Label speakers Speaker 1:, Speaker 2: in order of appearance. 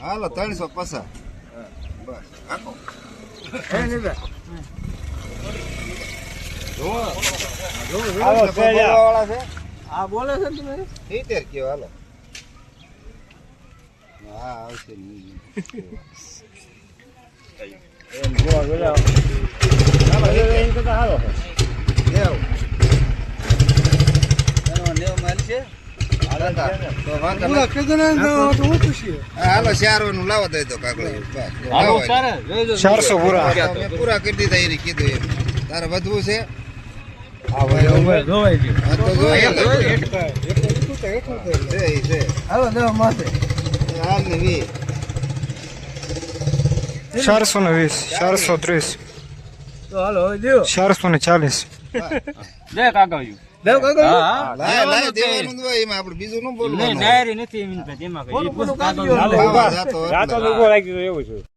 Speaker 1: હાલો ત્રણસો પચાસ બસ રાખો
Speaker 2: હાલો, ચડ્યા.
Speaker 1: બોલાવાળા છે.
Speaker 3: આ બોલે છે ને તમે?
Speaker 1: સિત્તેર કયો હાલો. હા આવશે નહીં.
Speaker 2: એમ જોવા જોવા. હાલો,
Speaker 1: નેવ.
Speaker 3: માલ છે.
Speaker 4: પૂરા ચારસો ને વીસ ચારસો ત્રીસ ચારસો ને ચાલીસ.
Speaker 3: કાકા
Speaker 1: બીજું ન બોલવાનું.
Speaker 5: ડાયરી નથી એમ
Speaker 2: એવું છે.